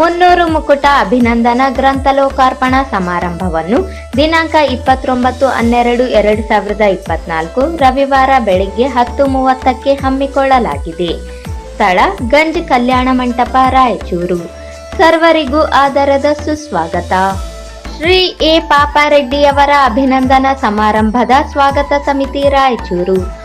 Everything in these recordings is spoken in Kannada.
ಮುನ್ನೂರು ಮುಕುಟ ಅಭಿನಂದನಾ ಗ್ರಂಥ ಲೋಕಾರ್ಪಣಾ ಸಮಾರಂಭವನ್ನು ದಿನಾಂಕ ಇಪ್ಪತ್ತೊಂಬತ್ತು ಹನ್ನೆರಡು ಎರಡು ಸಾವಿರದ ಇಪ್ಪತ್ನಾಲ್ಕು ರವಿವಾರ ಬೆಳಿಗ್ಗೆ ಹತ್ತು ಮೂವತ್ತಕ್ಕೆ ಹಮ್ಮಿಕೊಳ್ಳಲಾಗಿದೆ. ಸ್ಥಳ ಗಂಜ್ ಕಲ್ಯಾಣ ಮಂಟಪ, ರಾಯಚೂರು. ಸರ್ವರಿಗೂ ಆದರದ ಸುಸ್ವಾಗತ. ಶ್ರೀ ಎ. ಪಾಪಾರೆಡ್ಡಿಯವರ ಅಭಿನಂದನಾ ಸಮಾರಂಭದ ಸ್ವಾಗತ ಸಮಿತಿ, ರಾಯಚೂರು.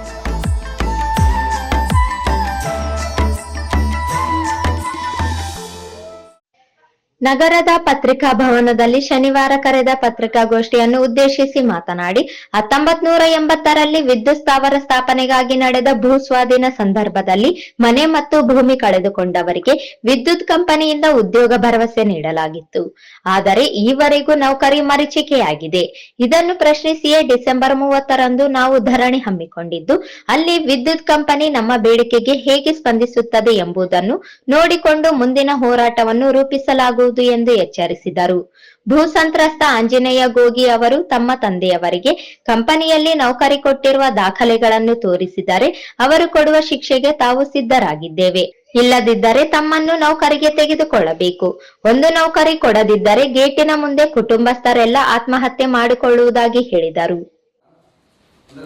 ನಗರದ ಪತ್ರಿಕಾ ಭವನದಲ್ಲಿ ಶನಿವಾರ ಕರೆದ ಪತ್ರಿಕಾಗೋಷ್ಠಿಯನ್ನು ಉದ್ದೇಶಿಸಿ ಮಾತನಾಡಿ ಹತ್ತೊಂಬತ್ ನೂರ ಎಂಬತ್ತರಲ್ಲಿ ವಿದ್ಯುತ್ ಸ್ಥಾವರ ಸ್ಥಾಪನೆಗಾಗಿ ನಡೆದ ಭೂ ಸ್ವಾಧೀನ ಸಂದರ್ಭದಲ್ಲಿ ಮನೆ ಮತ್ತು ಭೂಮಿ ಕಳೆದುಕೊಂಡವರಿಗೆ ವಿದ್ಯುತ್ ಕಂಪನಿಯಿಂದ ಉದ್ಯೋಗ ಭರವಸೆ ನೀಡಲಾಗಿತ್ತು. ಆದರೆ ಈವರೆಗೂ ನೌಕರಿ ಮರೀಚಿಕೆಯಾಗಿದೆ. ಇದನ್ನು ಪ್ರಶ್ನಿಸಿಯೇ ಡಿಸೆಂಬರ್ ಮೂವತ್ತರಂದು ನಾವು ಧರಣಿ ಹಮ್ಮಿಕೊಂಡಿದ್ದು, ಅಲ್ಲಿ ವಿದ್ಯುತ್ ಕಂಪನಿ ನಮ್ಮ ಬೇಡಿಕೆಗೆ ಹೇಗೆ ಸ್ಪಂದಿಸುತ್ತದೆ ಎಂಬುದನ್ನು ನೋಡಿಕೊಂಡು ಮುಂದಿನ ಹೋರಾಟವನ್ನು ರೂಪಿಸಲಾಗುವುದು ಎಂದು ಎಚ್ಚರಿಸಿದರು. ಭೂ ಸಂತ್ರಸ್ತ ಆಂಜನೇಯ ಗೋಗಿ ಅವರು ತಮ್ಮ ತಂದೆಯವರಿಗೆ, ಕಂಪನಿಯಲ್ಲಿ ನೌಕರಿ ಕೊಟ್ಟಿರುವ ದಾಖಲೆಗಳನ್ನು ತೋರಿಸಿದರೆ ಅವರು ಕೊಡುವ ಶಿಕ್ಷೆಗೆ ತಾವು ಸಿದ್ಧರಾಗಿದ್ದೇವೆ. ಇಲ್ಲದಿದ್ದರೆ ತಮ್ಮನ್ನು ನೌಕರಿಗೆ ತೆಗೆದುಕೊಳ್ಳಬೇಕು. ಒಂದು ನೌಕರಿ ಕೊಡದಿದ್ದರೆ ಗೇಟಿನ ಮುಂದೆ ಕುಟುಂಬಸ್ಥರೆಲ್ಲ ಆತ್ಮಹತ್ಯೆ ಮಾಡಿಕೊಳ್ಳುವುದಾಗಿ ಹೇಳಿದರು.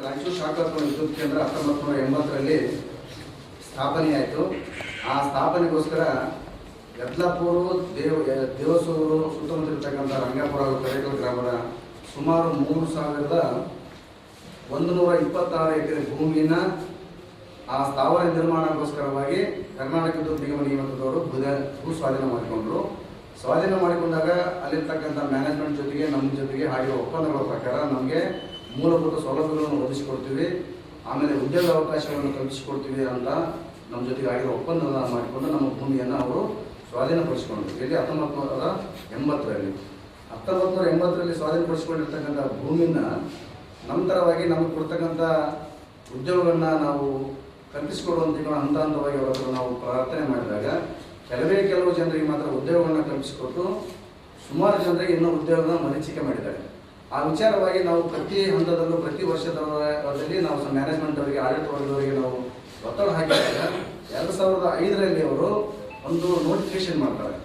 ರಾಯಚೂರು ವಿದ್ಯುತ್ ಕೇಂದ್ರ ಹತ್ತೊಂಬತ್ತು ನೂರ ಎಂಬತ್ತರಲ್ಲಿ ಸ್ಥಾಪನೆಯಾಯಿತು. ಆ ಸ್ಥಾಪನೆಗೋಸ್ಕರ ಯತ್ಲಾಪುರು ದೇವ ದೇವಸೂರು ಸುತ್ತಮುತ್ತ ಇರ್ತಕ್ಕಂಥ ರಂಗಾಪುರ ಹಾಗೂ ಗ್ರಾಮದ ಸುಮಾರು ಮೂರು ಸಾವಿರದ ಒಂದು ನೂರ ಇಪ್ಪತ್ತಾರು ಎಕರೆ ಭೂಮಿನ ಆ ಸ್ಥಾವರ ನಿರ್ಮಾಣಕ್ಕೋಸ್ಕರವಾಗಿ ಕರ್ನಾಟಕ ವಿದ್ಯುತ್ ನಿಗಮ ನಿಯಮಿತದವರು ಭೂ ಭೂ ಸ್ವಾಧೀನ ಮಾಡಿಕೊಂಡ್ರು. ಸ್ವಾಧೀನ ಮಾಡಿಕೊಂಡಾಗ ಅಲ್ಲಿರ್ತಕ್ಕಂಥ ಮ್ಯಾನೇಜ್ಮೆಂಟ್ ಜೊತೆಗೆ ನಮ್ಮ ಜೊತೆಗೆ ಹಾಗೆ ಒಪ್ಪಂದಗಳ ಪ್ರಕಾರ ನಮಗೆ ಮೂಲಭೂತ ಸೌಲಭ್ಯಗಳನ್ನು ಒದಗಿಸಿಕೊಡ್ತೀವಿ. ಆಮೇಲೆ ಉದ್ಯೋಗ ಅವಕಾಶಗಳನ್ನು ಕಲ್ಪಿಸಿಕೊಡ್ತೀವಿ ಅಂತ ನಮ್ಮ ಜೊತೆಗೆ ಆಗಿರೋ ಒಪ್ಪಂದ ಮಾಡಿಕೊಂಡು ನಮ್ಮ ಭೂಮಿಯನ್ನು ಅವರು ಸ್ವಾಧೀನಪಡಿಸಿಕೊಂಡ್ರು. ಇಲ್ಲಿ ಹತ್ತೊಂಬತ್ತು ನೂರ ಎಂಬತ್ತರಲ್ಲಿ. ಹತ್ತೊಂಬತ್ತು ನೂರ ಎಂಬತ್ತರಲ್ಲಿ ಸ್ವಾಧೀನಪಡಿಸಿಕೊಂಡಿರ್ತಕ್ಕಂಥ ಭೂಮಿನ ನಂತರವಾಗಿ ನಮಗೆ ಕೊಡ್ತಕ್ಕಂಥ ಉದ್ಯೋಗಗಳನ್ನ ನಾವು ಕಲ್ಪಿಸಿಕೊಡುವಂತ ಹಂತ ಹಂತವಾಗಿ ಅವರ ಹತ್ರ ನಾವು ಪ್ರಾರ್ಥನೆ ಮಾಡಿದಾಗ ಕೆಲವೇ ಕೆಲವು ಜನರಿಗೆ ಮಾತ್ರ ಉದ್ಯೋಗಗಳನ್ನ ಕಲ್ಪಿಸಿಕೊಟ್ಟು ಸುಮಾರು ಜನರಿಗೆ ಇನ್ನೂ ಉದ್ಯೋಗನ ಮರೀಚಿಕೆ ಮಾಡಿದ್ದಾರೆ. ಆ ವಿಚಾರವಾಗಿ ನಾವು ಪ್ರತಿ ಹಂತದಲ್ಲೂ, ಪ್ರತಿ ವರ್ಷದಲ್ಲಿ ನಾವು ಮ್ಯಾನೇಜ್ಮೆಂಟ್ ಅವರಿಗೆ ಆಡಳಿತ ವರ್ಗದವರಿಗೆ ನಾವು ಒತ್ತಡ ಹಾಕಿದಾಗ ಎರಡು ಸಾವಿರದ ಐದರಲ್ಲಿ ಅವರು ಒಂದು ನೋಟಿಫಿಕೇಶನ್ ಮಾಡ್ತಾರೆ.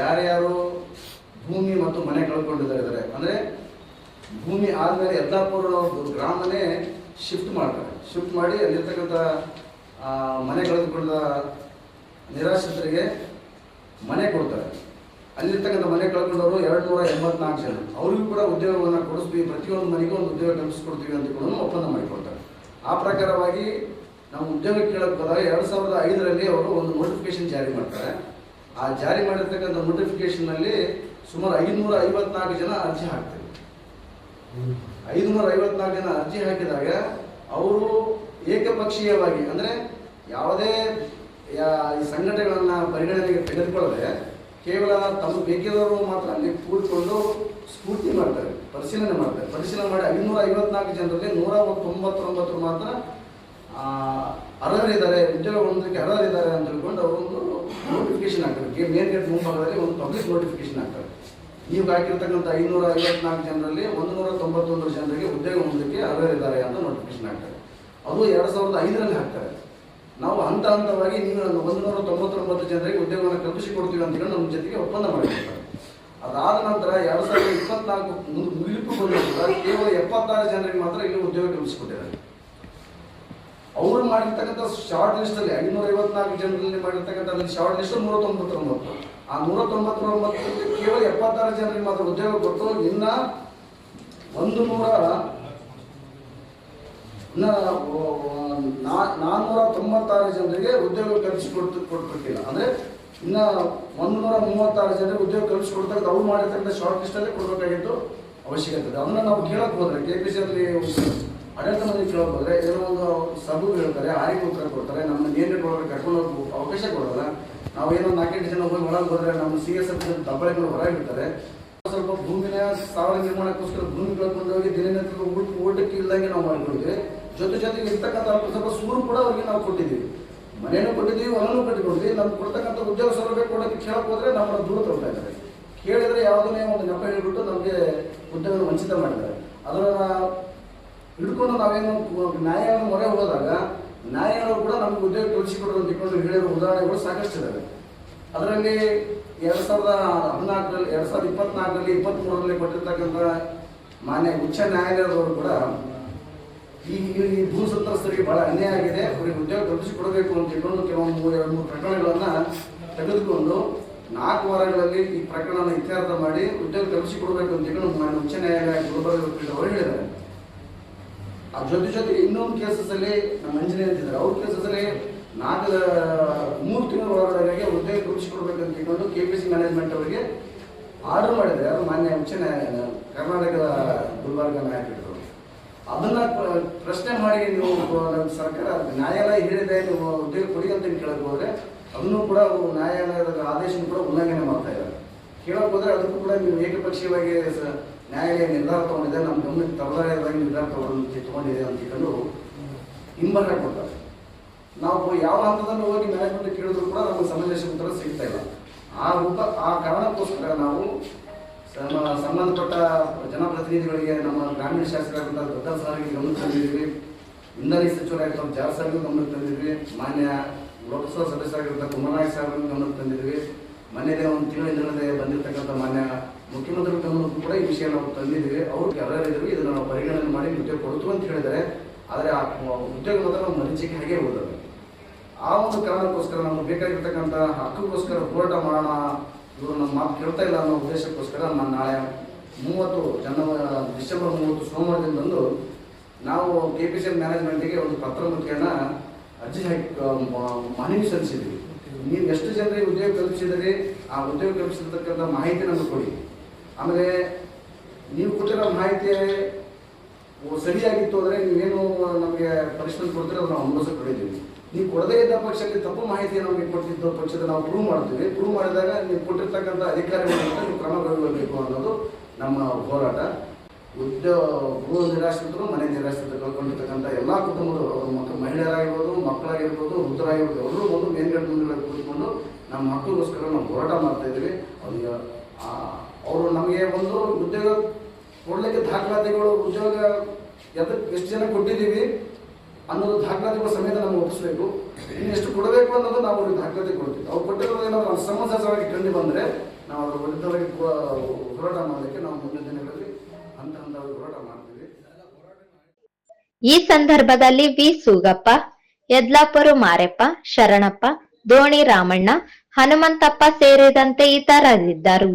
ಯಾರ್ಯಾರು ಭೂಮಿ ಮತ್ತು ಮನೆ ಕಳ್ಕೊಂಡಿದ್ದಾರೆ ಅಂದರೆ ಭೂಮಿ ಆದಮೇಲೆ ಯದ್ದಾಪುರ ಗ್ರಾಮನೇ ಶಿಫ್ಟ್ ಮಾಡ್ತಾರೆ. ಶಿಫ್ಟ್ ಮಾಡಿ ಅಲ್ಲಿರ್ತಕ್ಕಂಥ ಮನೆ ಕಳೆದುಕೊಂಡ ನಿರಾಶ್ರಿತರಿಗೆ ಮನೆ ಕೊಡ್ತಾರೆ. ಅಲ್ಲಿರ್ತಕ್ಕಂಥ ಮನೆ ಕಳ್ಕೊಂಡವರು ಎರಡು ನೂರ ಎಂಬತ್ನಾಲ್ಕು ಜನ. ಅವರಿಗೂ ಕೂಡ ಉದ್ಯೋಗವನ್ನು ಕೊಡಿಸ್ತೀವಿ. ಪ್ರತಿಯೊಂದು ಮನೆಗೂ ಒಂದು ಉದ್ಯೋಗ ಕಲ್ಪಿಸ್ಕೊಡ್ತೀವಿ ಅಂತ ಕೂಡ ಒಪ್ಪಂದ ಮಾಡಿಕೊಡ್ತಾರೆ. ಆ ಪ್ರಕಾರವಾಗಿ ನಾವು ಉದ್ಯೋಗ ಕೇಳಕ್ಕೆ ಹೋದಾಗ ಎರಡು ಸಾವಿರದ ಐದರಲ್ಲಿ ಅವರು ಒಂದು ನೋಟಿಫಿಕೇಶನ್ ಜಾರಿ ಮಾಡ್ತಾರೆ. ಆ ಜಾರಿ ಮಾಡಿರ್ತಕ್ಕಂಥ ನೋಟಿಫಿಕೇಶನ್ನಲ್ಲಿ ಸುಮಾರು ಐದುನೂರ ಐವತ್ನಾಲ್ಕು ಜನ ಅರ್ಜಿ ಹಾಕ್ತಾರೆ. ಐದುನೂರ ಐವತ್ನಾಲ್ಕು ಜನ ಅರ್ಜಿ ಹಾಕಿದಾಗ ಅವರು ಏಕಪಕ್ಷೀಯವಾಗಿ, ಅಂದರೆ ಯಾವುದೇ ಈ ಸಂಘಟನೆಗಳನ್ನು ಪರಿಗಣನೆಗೆ ತೆಗೆದುಕೊಳ್ಳದೆ ಕೇವಲ ತಮ್ಮ ಬೇಕಿರೋರು ಮಾತ್ರ ಅಲ್ಲಿ ಕೂಡಿಕೊಂಡು ಸ್ಫೂರ್ತಿ ಮಾಡ್ತಾರೆ, ಪರಿಶೀಲನೆ ಮಾಡ್ತಾರೆ. ಪರಿಶೀಲನೆ ಮಾಡಿ ಐನೂರ ಐವತ್ನಾಲ್ಕು ಜನರಲ್ಲಿ ನೂರ ತೊಂಬತ್ತೊಂಬತ್ತು ಮಾತ್ರ ಅರ್ಹರಿದ್ದಾರೆ ಉದ್ಯೋಗ ಹೊಂದಕ್ಕೆ ಅರ್ಹರಿದ್ದಾರೆ ಅಂತ ತಿಳ್ಕೊಂಡು ಅವರೊಂದು ನೋಟಿಫಿಕೇಶನ್ ಹಾಕ್ತಾರೆ. ಮೇನ್ ಗೇಟ್ ಮುಂಭಾಗದಲ್ಲಿ ಒಂದು ಪಬ್ಲಿಕ್ ನೋಟಿಫಿಕೇಶನ್ ಹಾಕ್ತಾರೆ. ನೀವು ಹಾಕಿರ್ತಕ್ಕಂಥ ಐನೂರ ಐವತ್ನಾಲ್ಕು ಜನರಲ್ಲಿ ಒಂದು ನೂರ ತೊಂಬತ್ತೊಂದು ಜನರಿಗೆ ಉದ್ಯೋಗ ಹೊಂದಕ್ಕೆ ಅರ್ಹರಿದ್ದಾರೆ ಅಂತ ನೋಟಿಫಿಕೇಶನ್ ಹಾಕ್ತಾರೆ. ಅದು ಎರಡು ಸಾವಿರದ ಐದರಲ್ಲಿ ಹಾಕ್ತಾರೆ. ನಾವು ಹಂತ ಹಂತವಾಗಿ ನೀವು ಒಂದು ನೂರ ತೊಂಬತ್ತೊಂಬತ್ತು ಜನರಿಗೆ ಉದ್ಯೋಗವನ್ನು ಕಲ್ಪಿಸಿಕೊಡ್ತೀವಿ ಅಂತ ಹೇಳಿ ನಮ್ಮ ಜೊತೆಗೆ ಒಪ್ಪಂದ ಮಾಡಿರ್ತಾರೆ ಅದಾದ ನಂತರ ಎರಡು ಸಾವಿರದ ಇಪ್ಪತ್ನಾಲ್ಕು ಮುಗಿ- ಮುಗಿಲಿಕ್ಕೂ ಕೇವಲ ಎಪ್ಪತ್ತಾರು ಜನರಿಗೆ ಮಾತ್ರ ಇಲ್ಲಿ ಉದ್ಯೋಗ ಕಲ್ಪಿಸಿಕೊಟ್ಟಿದ್ದಾರೆ. ಮಾಡಿರ್ತಕ್ಕಂಥ ಶಾರ್ಟ್ ಲಿಸ್ಟ್ ಅಲ್ಲಿ ಐನೂರ ಐವತ್ನಾಲ್ಕು ಜನರಲ್ಲಿ ಮಾಡಿರ್ತಕ್ಕಂಥ ಶಾರ್ಟ್ ಲಿಸ್ಟ್ ನೂರ ತೊಂಬತ್ತೊಂಬತ್ತು ಆ ನೂರ ತೊಂಬತ್ತೊಂಬತ್ತು ಕೇವಲ ಎಪ್ಪತ್ತಾರು ಜನರಿಗೆ ಮಾತ್ರ ಉದ್ಯೋಗ ಕೊಟ್ಟು ಇನ್ನ ಒಂದು ನೂರ ನಾನ್ನೂರ ತೊಂಬತ್ತಾರು ಜನರಿಗೆ ಉದ್ಯೋಗ ಕಲ್ಪಿಸಿಕೊಡ್ತು ಕೊಡ್ಬೇಕಿಲ್ಲ ಅಂದ್ರೆ ಇನ್ನ ನೂರ ಮೂವತ್ತಾರು ಜನರಿಗೆ ಉದ್ಯೋಗ ಕಲ್ಪಿಸಿಕೊಡ್ತಕ್ಕಂಥ ಅವ್ರು ಮಾಡಿರ್ತಕ್ಕಂಥ ಶಾರ್ಟ್ ಲಿಸ್ಟ್ ಅಲ್ಲೇ ಕೊಡಬೇಕಾಗಿತ್ತು ಅವಶ್ಯಕತೆ ಅದನ್ನ ನಾವು ಕೇಳಕ್ ಹೋದ್ರೆ ಕೆ ಪಿ ಆಡಳಿತ ಮಂದಿ ಕೇಳಕ್ ಏನೋ ಒಂದು ಸಬು ಹೇಳ್ತಾರೆ, ಆರಿಗೆ ಉತ್ತರ ಕೊಡ್ತಾರೆ ನಮ್ಮ ನಿಯಂತ್ರಣ ಒಳಗೆ ಕರ್ಕೊಂಡು ಅವಕಾಶ ಕೊಡೋಲ್ಲ. ನಾವು ಏನೋ ನಾಲ್ಕೈದು ಜನ ಹೋಗಿ ಒಳಗೆ ಹೋದ್ರೆ ನಮ್ಮ ಸಿ ಎಸ್ ಎಫ್ ದಬ್ಬಳೆಗಳು ಹೊರಗೆ ಬಿಡ್ತಾರೆ ಸ್ವಲ್ಪ ಭೂಮಿನ ಸಾವಿರ ನಿರ್ಮಾಣಕ್ಕೋಸ್ಕರ ಭೂಮಿ ಕಳ್ಕೊಂಡು ಹೋಗಿ ದಿನನಿತ್ಯದ ಊಟ, ಊಟಕ್ಕೆ ಇಲ್ದಂಗೆ ನಾವು ಮಾಡ್ಕೊಂಡಿದ್ವಿ ಜೊತೆ ಜೊತೆಗೆ ಇರ್ತಕ್ಕಂಥ ಸ್ವಲ್ಪ ಸೂರು ಕೂಡ ಅವ್ರಿಗೆ ನಾವು ಕೊಟ್ಟಿದ್ದೀವಿ. ಮನೇನು ಕೊಟ್ಟಿದ್ದೀವಿ, ಹೊಲನೂ ಕಟ್ಟಿಕೊಡ್ತೀವಿ. ನಮ್ಗೆ ಕೊಡ್ತಕ್ಕಂಥ ಉದ್ಯೋಗ ಸೌಲಭ್ಯ ಕೊಡೋಕ್ಕೆ ಕೇಳಕ್ಕೆ ಹೋದ್ರೆ ನಮ್ಮನ್ನ ದೂರ ತಗೊಳ್ತಾ ಇದ್ದಾರೆ. ಕೇಳಿದ್ರೆ ಯಾವುದನ್ನೇ ಒಂದು ನೆಪ ಹೇಳ್ಬಿಟ್ಟು ನಮಗೆ ಉದ್ಯೋಗ ವಂಚಿತ ಮಾಡಿದ್ದಾರೆ. ಅದನ್ನ ಹಿಡ್ಕೊಂಡು ನಾವೇನು ನ್ಯಾಯಾಲಯದ ಮೊರೆ ಹೋದಾಗ ನ್ಯಾಯಾಲಯಗಳು ಕೂಡ ನಮ್ಗೆ ಉದ್ಯೋಗ ಕಲ್ಪಿಸಿಕೊಡೋದು ಅಂತ ತಿಳ್ಕೊಂಡು ಹೇಳಿರೋ ಉದಾಹರಣೆಗಳು ಸಾಕಷ್ಟು ಇದ್ದಾವೆ ಅದರಲ್ಲಿ ಎರಡು ಸಾವಿರದ ಹದಿನಾಲ್ಕರಲ್ಲಿ, ಎರಡು ಸಾವಿರದ ಇಪ್ಪತ್ನಾಲ್ಕರಲ್ಲಿ ಇಪ್ಪತ್ತ್ಮೂರರಲ್ಲಿ ಕೊಟ್ಟಿರ್ತಕ್ಕಂಥ ಮಾನ್ಯ ಉಚ್ಚ ನ್ಯಾಯಾಲಯದವರು ಕೂಡ ಈ, ಈ- ಈ ಭೂ ಸಂತ್ರಸ್ತರಿಗೆ ಬಹಳ ಅನ್ಯಾಯ ಆಗಿದೆ. ಅವರಿಗೆ ಉದ್ಯೋಗ ಕಲ್ಪಿಸಿಕೊಡಬೇಕು ಅಂತ ಇಟ್ಕೊಂಡು ಕೆಲವೊಂದು ಮೂರು, ಎರಡು ಮೂರು ಪ್ರಕರಣಗಳನ್ನ ತೆಗೆದುಕೊಂಡು ನಾಲ್ಕು ವಾರಗಳಲ್ಲಿ ಈ ಪ್ರಕರಣವನ್ನು ಇತ್ಯಾರ್ಥ ಮಾಡಿ ಉದ್ಯೋಗ ಕಲ್ಪಿಸಿಕೊಡಬೇಕು ಅಂತ ಇಟ್ಕೊಂಡು ಮಾನ್ಯ ಉಚ್ಚ ನ್ಯಾಯಾಲಯ ಗುಲ್ಬರ್ಗ ಅವರು ಹೇಳಿದ್ದಾರೆ. ಆ ಜೊತೆ ಜೊತೆಗೆ ಇನ್ನೊಂದು ಕೇಸಸ್ ಅಲ್ಲಿ ನಮ್ಮ ಅಂಜನೇ ಅಂತಿದ್ದಾರೆ ಅವ್ರ ಕೇಸಸ್ ಅಲ್ಲಿ ನಾಲ್ಕು ಮೂರು ತಿಂಗಳ ಒಳಗಡೆ ಹುದ್ದೆ ಕಲ್ಪಿಸಿಕೊಡ್ಬೇಕಂತ ಇನ್ನೊಂದು ಕೆ ಪಿ ಸಿ ಮ್ಯಾನೇಜ್ಮೆಂಟ್ ಅವರಿಗೆ ಆರ್ಡರ್ ಮಾಡಿದ್ರೆ ಅದು ಮಾನ್ಯ ಉಚ್ಚ ಕರ್ನಾಟಕದ ಗುಲ್ಬರ್ಗ ನಾಯಕರು ಅದನ್ನ ಪ್ರ- ಪ್ರಶ್ನೆ ಮಾಡಿ ನೀವು ನಮ್ಮ ಸರ್ಕಾರ ನ್ಯಾಯಾಲಯ ಹೇಳಿದೆ ನೀವು ಉದ್ಯೋಗ ಕೊಡಿ ಅಂತ ಕೇಳಕ್ ಹೋದ್ರೆ ಅದನ್ನು ಕೂಡ ನ್ಯಾಯಾಲಯದ ಆದೇಶ ಕೂಡ ಉಲ್ಲಂಘನೆ ಮಾಡ್ತಾ ಇದ್ದಾರೆ. ಕೇಳಕ್ ಹೋದ್ರೆ ಅದಕ್ಕೂ ಕೂಡ ನೀವು ಏಕಪಕ್ಷೀಯವಾಗಿ ನ್ಯಾಯಾಲಯ ನಿರ್ಧಾರ ತಗೊಂಡಿದೆ, ನಮ್ಮ ಗಮನಕ್ಕೆ ತರದಾಯವಾಗಿ ನಿರ್ಧಾರ ತಗೊಂಡು ತಗೊಂಡಿದೆ ಅಂತ ಇಟ್ಕೊಂಡು ಹಿಂಬರ ಕೊಡ್ತಾರೆ ನಾವು ಯಾವ ಹಂತದಲ್ಲೂ ಹೋಗಿ ಮ್ಯಾನೇಜ್ಮೆಂಟ್ ಕೇಳಿದ್ರು ಕೂಡ ನಮಗೆ ಸಮಂಜಸ ಉತ್ತರ ಸಿಗ್ತಾ ಇಲ್ಲ. ಆ ರೂಪ, ಆ ಕಾರಣಕ್ಕೋಸ್ಕರ ನಾವು ಸಂಬಂಧಪಟ್ಟ ಜನಪ್ರತಿನಿಧಿಗಳಿಗೆ, ನಮ್ಮ ಗ್ರಾಮೀಣ ಶಾಸಕರಾದಂಥ ದೊಡ್ಡ ಸಾರಿಗೆ ಗಮನಕ್ಕೆ ತಂದಿದ್ದೀವಿ ಇಂಧನ ಜಾರ್ ಸಾರ್ಗೂ ಗಮನಕ್ಕೆ ತಂದಿದ್ವಿ. ಮಾನ್ಯ ಲೋಕಸಭಾ ಸದಸ್ಯರಾಗಿರ್ತಾರೆ ಕುಮಾರನಾಯಕ್ ಸಾರ್ಗೂ ಗಮನಕ್ಕೆ ತಂದಿದ್ವಿ. ಮನೆಯಲ್ಲೇ ಒಂದು ತಿಂಗಳ ಹಿಂದೆ ಬಂದಿರತಕ್ಕಂಥ ಮಾನ್ಯ ಮುಖ್ಯಮಂತ್ರಿ ಗಮನಕ್ಕೂ ಕೂಡ ಈ ವಿಷಯ ನಾವು ತಂದಿದ್ದೀವಿ. ಅವರು ಎಲ್ಲರಿದ್ರು ಇದನ್ನು ನಾವು ಪರಿಗಣನೆ ಮಾಡಿ ಉದ್ಯೋಗ ಕೊಡ್ತು ಅಂತ ಹೇಳಿದರೆ ಆದರೆ ಆ ಉದ್ಯೋಗ ಮಾತ್ರ ನಾವು ಮರೀಚಿಕೆ ಹಾಗೆ ಹೋದವೆ ಆ ಒಂದು ಕಾರಣಕ್ಕೋಸ್ಕರ ನಮ್ಗೆ ಬೇಕಾಗಿರ್ತಕ್ಕಂಥ ಹಕ್ಕುಗೋಸ್ಕರ ಹೋರಾಟ ಮಾಡೋಣ ಇವರು ನಮ್ಮ ಮಾತು ಕೇಳ್ತಾ ಇಲ್ಲ ಅನ್ನೋ ಉದ್ದೇಶಕ್ಕೋಸ್ಕರ ನಾನು ನಾಳೆ ಮೂವತ್ತು ಜನವರಿ ಡಿಸೆಂಬರ್ ಮೂವತ್ತು ಸೋಮವಾರದಿಂದಂದು ನಾವು ಕೆ ಪಿ ಸಿ ಎಲ್ ಮ್ಯಾನೇಜ್ಮೆಂಟಿಗೆ ಒಂದು ಪತ್ರ ಮುಖ್ಯನ ಅರ್ಜಿ ಹಾಕಿ ಮನವಿ ಸಲ್ಲಿಸಿದ್ವಿ ನೀವು ಎಷ್ಟು ಜನರಿಗೆ ಉದ್ಯೋಗ ಕಲ್ಪಿಸಿದರೆ ಆ ಉದ್ಯೋಗ ಕಲ್ಪಿಸಿರ್ತಕ್ಕಂಥ ಮಾಹಿತಿ ನಮಗೆ ಕೊಡಿ. ಆಮೇಲೆ ನೀವು ಕೊಟ್ಟಿರೋ ಮಾಹಿತಿ ಸರಿಯಾಗಿತ್ತು ಅಂದರೆ ನೀವೇನು ನಮಗೆ ಪರಿಶ್ರಮ ಕೊಡ್ತೀರ ಅದನ್ನು ನಾವು ಅನುಭವಿಸಕ್ಕೆ ಕೊಡಿದ್ದೀವಿ ನೀವು ಕೊಡದೇ ಇದ್ದ ಪಕ್ಷಕ್ಕೆ ತಪ್ಪು ಮಾಹಿತಿ ನಮಗೆ ಕೊಟ್ಟಿದ್ದ ಪಕ್ಷದ ನಾವು ಪ್ರೂವ್ ಮಾಡ್ತೀವಿ. ಪ್ರೂವ್ ಮಾಡಿದಾಗ ನೀವು ಕೊಟ್ಟಿರ್ತಕ್ಕಂಥ ಅಧಿಕಾರಿಗಳ ಮೇಲೆ ನೀವು ಕ್ರಮ ಕೈಗೊಳ್ಳಬೇಕು ಅನ್ನೋದು ನಮ್ಮ ಹೋರಾಟ. ಉದ್ಯೋಗ ಗೃಹ ನಿರಾಶ್ರಿತರು, ಮನೆ ನಿರಾಶ್ರಿತರು ಕಳ್ಕೊಂಡಿರ್ತಕ್ಕಂಥ ಎಲ್ಲ ಕುಟುಂಬದವರು ಮಕ್ಕಳು ಮಹಿಳೆಯರಾಗಿರ್ಬೋದು, ಮಕ್ಕಳಾಗಿರ್ಬೋದು, ವೃದ್ಧರಾಗಿರ್ಬೋದು, ಎಲ್ಲರೂ ಒಂದು ಮೇಲ್ಗಡೆ ಮುಂದೆ ಕೂತ್ಕೊಂಡು ನಮ್ಮ ಮಕ್ಕಳಿಗೋಸ್ಕರ ನಾವು ಹೋರಾಟ ಮಾಡ್ತಾ ಇದ್ದೀವಿ. ಅವ್ರಿಗೆ ಅವರು ನಮಗೆ ಒಂದು ಉದ್ಯೋಗ ಕೊಡ್ಲಿಕ್ಕೆ ದಾಖಲಾತಿಗಳು, ಉದ್ಯೋಗ ಎದಕ್ಕೆ ಎಷ್ಟು ಜನ ಕೊಟ್ಟಿದ್ದೀವಿ ಅನ್ನೋದು ದಾಖಲಾತಿಗಳ ಸಮೇತ ನಮ್ಗೆ ಒಪ್ಪಿಸ್ಬೇಕು. ಇನ್ನೆಷ್ಟು ಕೊಡಬೇಕು ಅನ್ನೋದು ನಾವು ಅವ್ರಿಗೆ ದಾಖಲಾತಿ ಕೊಡ್ತೀವಿ. ಅವ್ರು ಕೊಟ್ಟಿರೋದು ಏನಾದ್ರು ಅಸಮಂಜಸವಾಗಿ ಕಂಡು ಬಂದರೆ ನಾವು ಅದ್ರ ವಿರುದ್ಧವಾಗಿ ಹೋರಾಟ ಮಾಡಲಿಕ್ಕೆ ನಾವು ಮುಂದಿನ ದಿನಗಳಲ್ಲಿ ಹಂತ ಹಂತವಾಗಿ ಹೋರಾಟ ಮಾಡ್ತೀವಿ. ಈ ಸಂದರ್ಭದಲ್ಲಿ ವಿ ಸೂಗಪ್ಪ, ಯದ್ಲಾಪುರು ಮಾರೆಪ್ಪ, ಶರಣಪ್ಪ, ದೋಣಿ ರಾಮಣ್ಣ, ಹನುಮಂತಪ್ಪ ಸೇರಿದಂತೆ ಇತರರಿದ್ದರು.